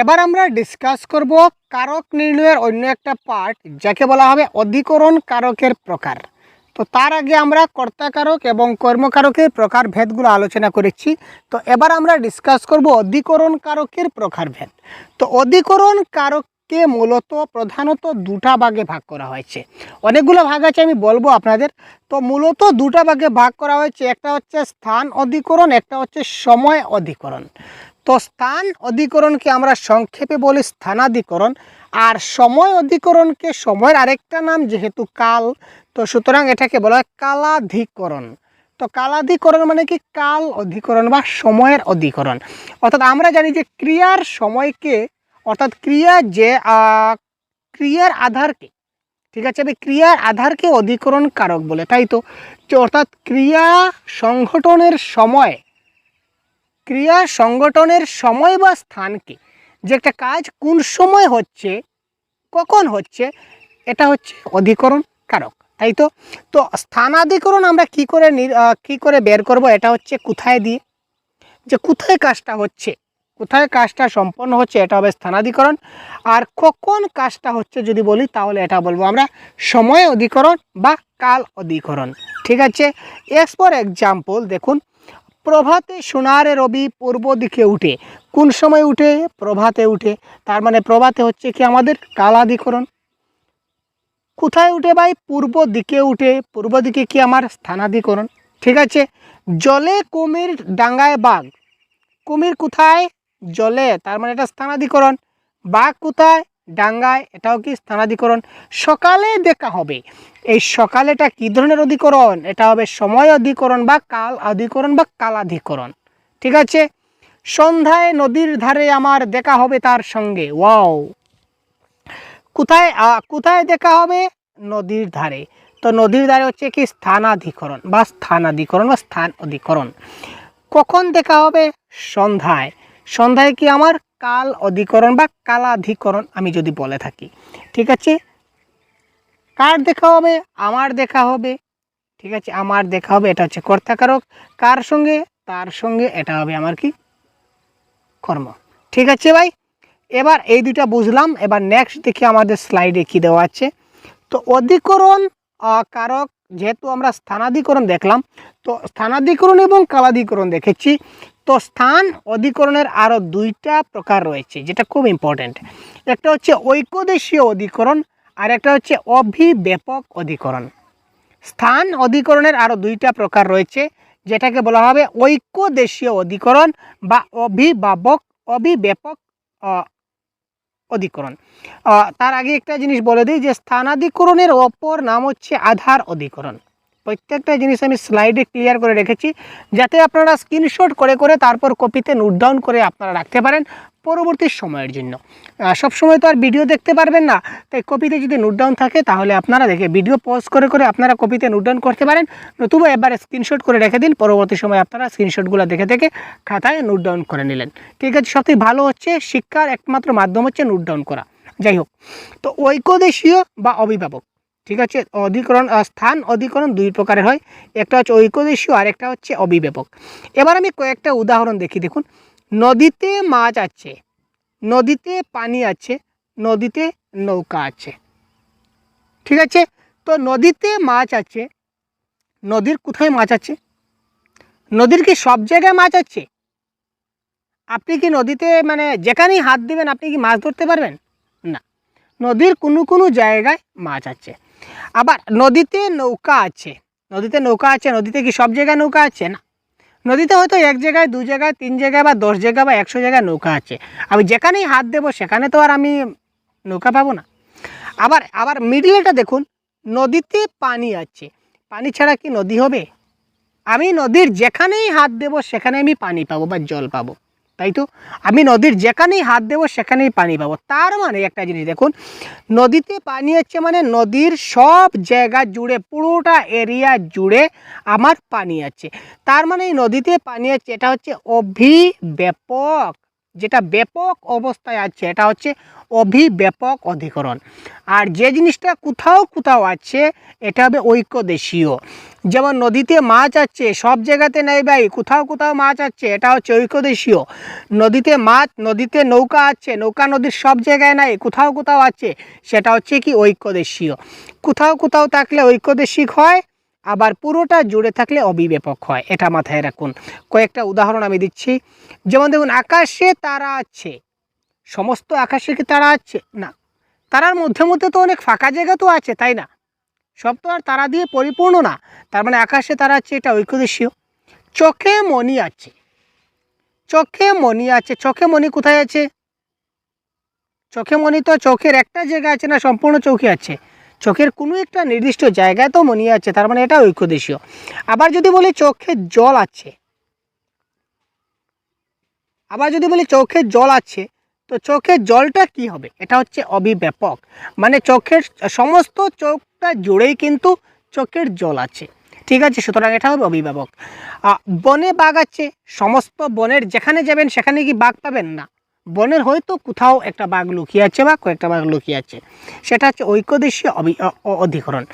এবার আমরা ডিসকাস করব কারক নির্ণয়ের অন্য একটা পার্ট যাকে বলা হবে অধিকরণ কারকের প্রকার। তো তার আগে আমরা কর্তা কারক এবং কর্মকারকের প্রকার ভেদগুলো আলোচনা করেছি। তো এবার আমরা ডিসকাস করব অধিকরণ কারকের প্রকারভেদ তো অধিকরণ কারককে মূলত প্রধানত দুটা ভাগে ভাগ করা হয়েছে। অনেকগুলো ভাগ আছে, আমি বলব আপনাদের। তো মূলত দুটা ভাগে ভাগ করা হয়েছে, একটা হচ্ছে স্থান অধিকরণ, একটা হচ্ছে সময় অধিকরণ। তো স্থান অধিকরণকে আমরা সংক্ষেপে বলি স্থানাধিকরণ। আর সময় অধিকরণকে সময়ের আরেকটা নাম যেহেতু কাল, তো সুতরাং এটাকে বলা হয় কালাধিকরণ। তো কালাধিকরণ মানে কি? কাল অধিকরণ বা সময়ের অধিকরণ। অর্থাৎ আমরা জানি যে ক্রিয়ার সময়কে, অর্থাৎ ক্রিয়া যে ক্রিয়ার আধারকে, ঠিক আছে? আমি ক্রিয়ার আধারকে অধিকরণ কারক বলে, তাই তো? অর্থাৎ ক্রিয়া সংগঠনের সময় ক্রিয়া সংগঠনের সময় বা স্থানকে যে একটা কাজ কোন সময় হচ্ছে, কখন হচ্ছে, এটা হচ্ছে অধিকরণ কারক, তাই তো? তো স্থানাধিকরণ আমরা কি করে কি করে বের করব এটা হচ্ছে কোথায় দিয়ে? যে কোথায় কাজটা হচ্ছে, কোথায় কাজটা সম্পন্ন হচ্ছে এটা হবে স্থানাধিকরণ, আর কখন কাজটা হচ্ছে যদি বলি তাহলে এটা বলব আমরা সময় অধিকরণ বা কাল অধিকরণ, ঠিক আছে? এক্স ফর এক্সাম্পল দেখুন প্রভাতে সোনারে রবি পূর্ব দিকে উঠে। কোন সময় উঠে? প্রভাতে উঠে। তার মানে প্রভাতে হচ্ছে কি আমাদের কালাধিকরণ কোথায় উঠে ভাই? পূর্ব দিকে উঠে। পূর্ব দিকে কি আমার স্থানাধিকরণ। ঠিক আছে? জলে কুমির ডাঙ্গায় বাঘ। কুমির কোথায়? জলে। তার মানে এটা স্থানাধিকরণ। বাঘ কোথায়? ডাঙ্গায়, এটাও কি স্থানাধিকরণ? সকালে দেখা হবে। এই সকালেটা কি ধরনের অধিকরণ? এটা হবে সময় অধিকরণ বা কাল অধিকরণ বা কালাধিকরণ। ঠিক আছে? সন্ধ্যায় নদীর ধারে আমার দেখা হবে তার সঙ্গে। ওয়াও! কোথায়? কোথায় দেখা হবে? নদীর ধারে। তো নদীর ধারে হচ্ছে কি স্থানাধিকরণ বা স্থানাধিকরণ বা স্থান অধিকরণ। কখন দেখা হবে? সন্ধ্যায়। সন্ধ্যায় কি আমার? কাল অধিকরণ বা কালাধিকরণ আমি যদি বলে থাকি, ঠিক আছে? কার দেখা হবে? আমার দেখা হবে, ঠিক আছে? আমার দেখা হবে, এটা হচ্ছে কর্তাকারক। কার সঙ্গে? তার সঙ্গে, এটা হবে আমার কি? কর্ম। ঠিক আছে ভাই? এবার এই দুইটা বুঝলাম, এবার নেক্সট দেখি আমাদের স্লাইডে কি দেওয়া আছে। তো অধিকরণ কারক যেহেতু আমরা স্থানাধিকরণ দেখলাম, তো স্থানাধিকরণ এবং কালাধিকরণ দেখেছি। স্থান অধিকরণের আরও দুইটা প্রকার রয়েছে, যেটা খুব ইম্পর্ট্যান্ট একটা হচ্ছে ঐক্যদেশীয় অধিকরণ আর একটা হচ্ছে অভিব্যাপক অধিকরণ। স্থান অধিকরণের আরও দুইটা প্রকার রয়েছে, যেটাকে বলা হবে ঐক্যদেশীয় অধিকরণ বা অভিভাবক অভিব্যাপক অধিকরণ। তার আগে একটা জিনিস বলে দিই যে স্থানাধিকরণের অপর নাম হচ্ছে আধার অধিকরণ। প্রত্যেকটা জিনিস আমি স্লাইডে ক্লিয়ার করে রেখেছি, যাতে আপনারা স্ক্রিনশট করে করে তারপর কপিতে নোট ডাউন করে আপনারা রাখতে পারেন পরবর্তী সময়ের জন্য। সব সময় তো আর ভিডিও দেখতে পারবেন না, তাই কপিতে যদি নোট ডাউন থাকে তাহলে আপনারা দেখে ভিডিও পজ করে করে আপনারা কপিতে নোট ডাউন করতে পারেন, নতুবা এবার স্ক্রিনশট করে রেখে দিন, পরবর্তী সময় আপনারা স্ক্রিনশটগুলো দেখে দেখে খাতায় নোট ডাউন করে নিলেন। ঠিক আছে, সবথেকে ভালো হচ্ছে শিক্ষার একমাত্র মাধ্যম হচ্ছে নোট ডাউন করা। যাই হোক, তো ঐক্যদেশীয় বা অভিভাবক ঠিক আছে? অধিকরণ স্থান অধিকরণ দুই প্রকারের হয়। একটা হচ্ছে ঐক্যদেশীয় আর একটা হচ্ছে অভিভাবক এবার আমি কয়েকটা উদাহরণ দেখি, দেখুন। নদীতে মাছ আছে, নদীতে পানি আছে, নদীতে নৌকা আছে। ঠিক আছে? তো নদীতে মাছ আছে, নদীর কোথায় মাছ আছে? নদীর কি সব জায়গায় মাছ আছে? আপনি কি নদীতে মানে যেখানেই হাত দিবেন, আপনি কি মাছ ধরতে পারবেন? নদীর কোনো কোনো জায়গায় মাছ আছে। আবার নদীতে নৌকা আছে। নদীতে নৌকা আছে, নদীতে কি সব জায়গায় নৌকা আছে? না। নদীতে হয়তো এক জায়গায়, দু জায়গায়, তিন জায়গায় বা দশ জায়গায় বা একশো জায়গায় নৌকা আছে। আমি যেখানেই হাত দেবো, সেখানে তো আর আমি নৌকা পাবো না। আবার আবার মিডিলটা দেখুন, নদীতে পানি আছে। পানি ছাড়া কি নদী হবে? আমি নদীর যেখানেই হাত দেবো, সেখানে আমি পানি পাবো বা জল পাবো। তাই তো? আমি নদীর যেখানেই হাত দেবো, সেখানেই পানি পাবো। তার মানে একটা জিনিস দেখুন, নদীতে পানি হচ্ছে মানে নদীর সব জায়গা জুড়ে, পুরোটা এরিয়া জুড়ে আমার পানি আছে। তার মানে এই নদীতে পানি আছে, এটা হচ্ছে অভিব্যাপক। যেটা ব্যাপক অবস্থায় আছে, এটা হচ্ছে অভিব্যাপক অধিকরণ। আর যে জিনিসটা কোথাও কোথাও আছে, এটা হবে ঐক্যদেশীয়। যেমন নদীতে মাছ আছে, সব জায়গাতে নেই ভাই, কোথাও কোথাও মাছ আছে, এটা হচ্ছে ঐক্যদেশীয়। নদীতে মাছ, নদীতে নৌকা আছে, নৌকা নদীর সব জায়গায় নাই, কোথাও কোথাও আছে, সেটা হচ্ছে কি ঐক্যদেশীয়। কোথাও কোথাও থাকলে ঐক্যদেশিক হয় আবার পুরোটা জুড়ে থাকলে অবিব্যাপক হয়। এটা মাথায় রাখুন। কয়েকটা উদাহরণ আমি দিচ্ছি। যেমন দেখুন, আকাশে তারা আছে। সমস্ত আকাশে কি তারা আছে? না। তারার মধ্যে মধ্যে তো অনেক ফাঁকা জায়গা তো আছে, তাই না? সব তো আর তারা দিয়ে পরিপূর্ণ না। তার মানে আকাশে তারা আছে, এটা ঐক্যদেশীয়। চোখে মণি আছে। চোখে মণি আছে। চোখে মণি কোথায় আছে? চোখে মণি তো চোখের একটা জায়গা আছে না, সম্পূর্ণ চোখে আছে। চোখের কোনো একটা নির্দিষ্ট জায়গায় তো মনি আছে, তার মানে এটা ঐক্যদেশীয়। আবার যদি বলি চোখে জল আছে, আবার যদি বলি চোখে জল আছে, তো চোখের জলটা কি হবে? এটা হচ্ছে অবিব্যাপক মানে চোখের সমস্ত চোখটা জুড়েই কিন্তু চোখের জল আছে। ঠিক আছে, সুতরাং এটা হবে অবিব্যাপক বনে বাঘ আছে, সমস্ত বনের যেখানে যাবেন সেখানে কি বাঘ পাবেন? না। বনের হয়তো কোথাও একটা বাঘ লুকিয়ে আছে বা কয়েকটা বাঘ লুকিয়ে আছে। সেটা হচ্ছে ঐক্যদেশীয় অধিকরণ।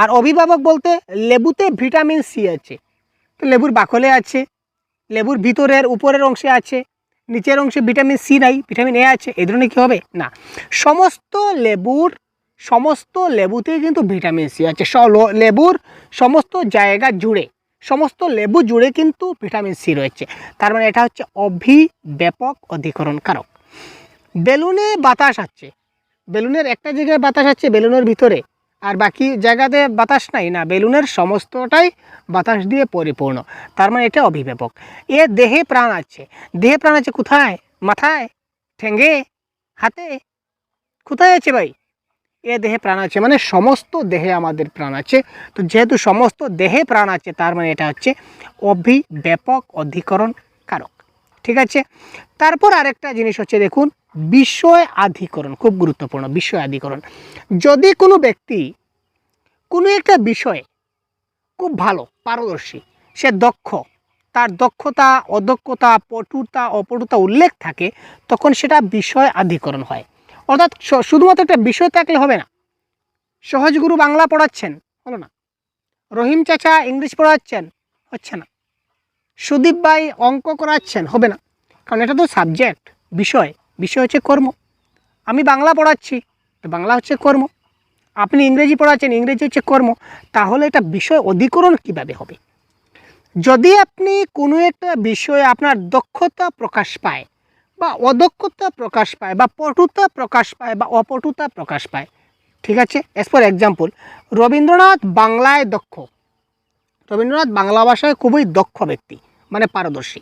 আর অভিভাবক বলতে লেবুতে ভিটামিন সি আছে। তো লেবুর বাকলে আছে, লেবুর ভিতরের উপরের অংশে আছে, নিচের অংশে ভিটামিন সি নাই, ভিটামিন এ আছে, এই ধরনের কী হবে? না। সমস্ত লেবুর, সমস্ত লেবুতেই কিন্তু ভিটামিন সি আছে। লেবুর সমস্ত জায়গা জুড়ে। সমস্ত লেবু জুড়ে কিন্তু ভিটামিন সি রয়েছে। তার মানে এটা হচ্ছে অভিব্যাপক অধিকরণ কারক বেলুনে বাতাস আছে। বেলুনের একটা জায়গায় বাতাস আছে বেলুনের ভিতরে। আর বাকি জায়গাতে বাতাস নাই না, বেলুনের সমস্তটাই বাতাস দিয়ে পরিপূর্ণ। তার মানে এটা অভিব্যাপক। এ দেহে প্রাণ আছে। দেহে প্রাণ আছে কোথায়? মাথায়? ঠেঙ্গে? হাতে? কোথায় আছে ভাই? এ দেহে প্রাণ আছে মানে সমস্ত দেহে আমাদের প্রাণ আছে। তো যেহেতু সমস্ত দেহে প্রাণ আছে, তার মানে এটা হচ্ছে অভিব্যাপক অধিকরণ কারক। ঠিক আছে? তারপর আরেকটা জিনিস হচ্ছে দেখুন, বিষয় আধিকরণ, খুব গুরুত্বপূর্ণ, বিষয় আধিকরণ। যদি কোনো ব্যক্তি কোনো একটা বিষয়ে খুব ভালো, পারদর্শী, সে দক্ষ, তার দক্ষতা, অদক্ষতা, পটুতা, অপটুতা উল্লেখ থাকে, তখন সেটা বিষয় আধিকরণ হয়। অর্থাৎ শুধুমাত্র একটা বিষয় থাকলে হবে না। সহজগুরু বাংলা পড়াচ্ছেন, হলো না। রহিম চাচা ইংলিশ পড়াচ্ছেন, হচ্ছে না। সুদীপ ভাই অঙ্ক করাচ্ছেন, হবে না। কারণ এটা তো সাবজেক্ট বিষয়। বিষয় হচ্ছে কর্ম। আমি বাংলা পড়াচ্ছি, তো বাংলা হচ্ছে কর্ম। আপনি ইংরেজি পড়াচ্ছেন, ইংরেজি হচ্ছে কর্ম। তাহলে এটা বিষয় অধিকরণ কীভাবে হবে? যদি আপনি কোনো একটা বিষয়ে আপনার দক্ষতা প্রকাশ পায় বা অদক্ষতা প্রকাশ পায় বা পটুতা প্রকাশ পায় বা অপটুতা প্রকাশ পায়। ঠিক আছে? এস ফর এক্সাম্পল রবীন্দ্রনাথ বাংলায় দক্ষ। রবীন্দ্রনাথ বাংলা ভাষায় খুবই দক্ষ ব্যক্তি মানে পারদর্শী।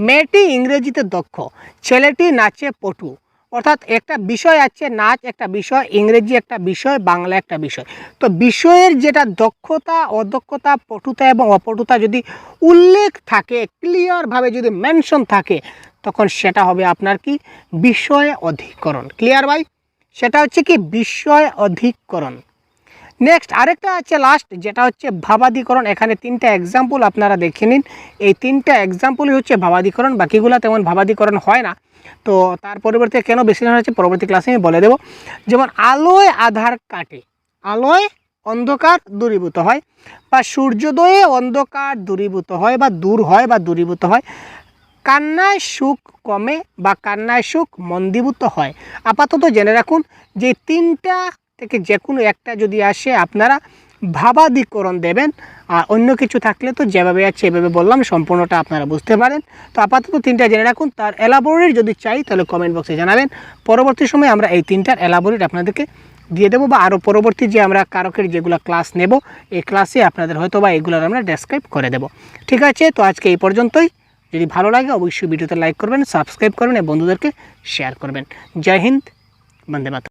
মেয়েটি ইংরেজিতে দক্ষ, ছেলেটি নাচে পটু। অর্থাৎ একটা বিষয় আছে, নাচ একটা বিষয়, ইংরেজি একটা বিষয়, বাংলা একটা বিষয়। তো বিষয়ের যেটা দক্ষতা, অদক্ষতা, পটুতা এবং অপটুতা যদি উল্লেখ থাকে ক্লিয়ারভাবে যদি মেনশন থাকে তখন সেটা হবে আপনার কি? বিষয় অধিকরণ। ক্লিয়ার ভাই? সেটা হচ্ছে কি? বিষয় অধিকরণ। নেক্সট আরেকটা আছে লাস্ট যেটা হচ্ছে ভাবাদিকরণ এখানে তিনটা এক্সাম্পল আপনারা দেখে নিন। এই তিনটা এক্সাম্পলই হচ্ছে ভাবাদিকরণ বাকিগুলো তেমন ভাবাদিকরণ হয় না। তো তার পরিবর্তে কেন বেশি নেওয়া হচ্ছে পরবর্তী ক্লাসে আমি বলে দেবো। যেমন, আলোয় আধার কাটে। আলোয় অন্ধকার দূরীভূত হয় বা সূর্যোদয়ে অন্ধকার দূরীভূত হয় বা দূর হয় বা দূরীভূত হয়। কান্নায় সুখ কমে বা কান্নায় সুখ মন্দীভূত হয়। আপাতত জেনে রাখুন যে তিনটা থেকে যে কোনো একটা যদি আসে, আপনারা ভাবাদিকরণ দেবেন। আর অন্য কিছু থাকলে তো যেভাবে আছে, এভাবে বললাম, সম্পূর্ণটা আপনারা বুঝতে পারেন। তো আপাতত তিনটা জেনে রাখুন। তার এলাবোরেট যদি চাই, তাহলে কমেন্ট বক্সে জানাবেন। পরবর্তী সময় আমরা এই তিনটার এলাবোরেট আপনাদেরকে দিয়ে দেবো বা আরও পরবর্তী যে আমরা কারকের যেগুলো ক্লাস নেব, এই ক্লাসে আপনাদের হয়তো বা এগুলোর আমরা ডেসক্রাইব করে দেব। ঠিক আছে? তো আজকে এই পর্যন্তই। যদি ভালো লাগে, অবশ্যই ভিডিওতে লাইক করবেন সাবস্ক্রাইব করবেন, এবং বন্ধুদেরকে শেয়ার করবেন। জয় হিন্দ, বন্দে মাতরম।